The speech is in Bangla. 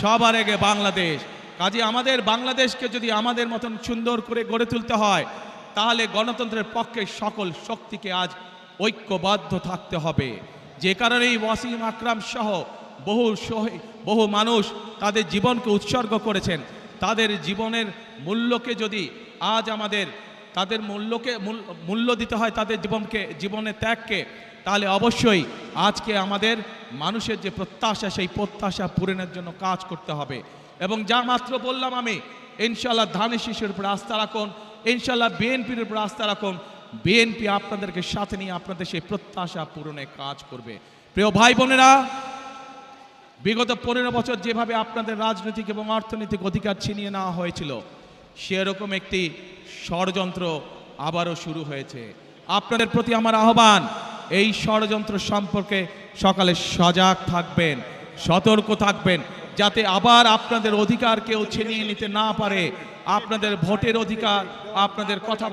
সবার আগে বাংলাদেশ। কাজে আমাদের বাংলাদেশকে যদি আমাদের মতন সুন্দর করে গড়ে তুলতে হয়, তাহলে গণতন্ত্রের পক্ষে সকল শক্তিকে আজ ঐক্যবদ্ধ থাকতে হবে। যে কারণেই ওয়াসিম আকরাম সহ বহু বহু মানুষ তাদের জীবনকে উৎসর্গ করেছেন। তাদের জীবনের মূল্যকে যদি আজ আমাদের তাদের মূল্যকে, মূল- মূল্য দিতে হয় তাদের জীবনকে, জীবনের ত্যাগকে, তাহলে অবশ্যই আজকে আমাদের মানুষের যে প্রত্যাশা, সেই প্রত্যাশা পূরণের জন্য কাজ করতে হবে। এবং যা মাত্র বললাম আমি ইনশাল্লাহ ধানের শিশুর উপর আস্থা রাখুন ইনশাল্লাহ বিএনপির উপর আস্থা রাখুন। বিএনপি আপনাদেরকে সাথে নিয়ে আপনাদের সেই প্রত্যাশা পূরণে কাজ করবে। প্রিয় ভাই বোনেরা, বিগত পনেরো বছর যেভাবে আপনাদের রাজনৈতিক এবং অর্থনৈতিক অধিকার ছিনিয়ে নেওয়া হয়েছিল, সেরকম একটি ষড়যন্ত্র আবারও শুরু হয়েছে। আপনাদের প্রতি আমার আহ্বান, এই ষড়যন্ত্র সম্পর্কে সকালে সজাগ থাকবেন, সতর্ক থাকবেন, যাতে আবার আপনাদের অধিকার কেউ ছিনিয়ে নিতে না পারে। আপনাদের ভোটের অধিকার, আপনাদের কথা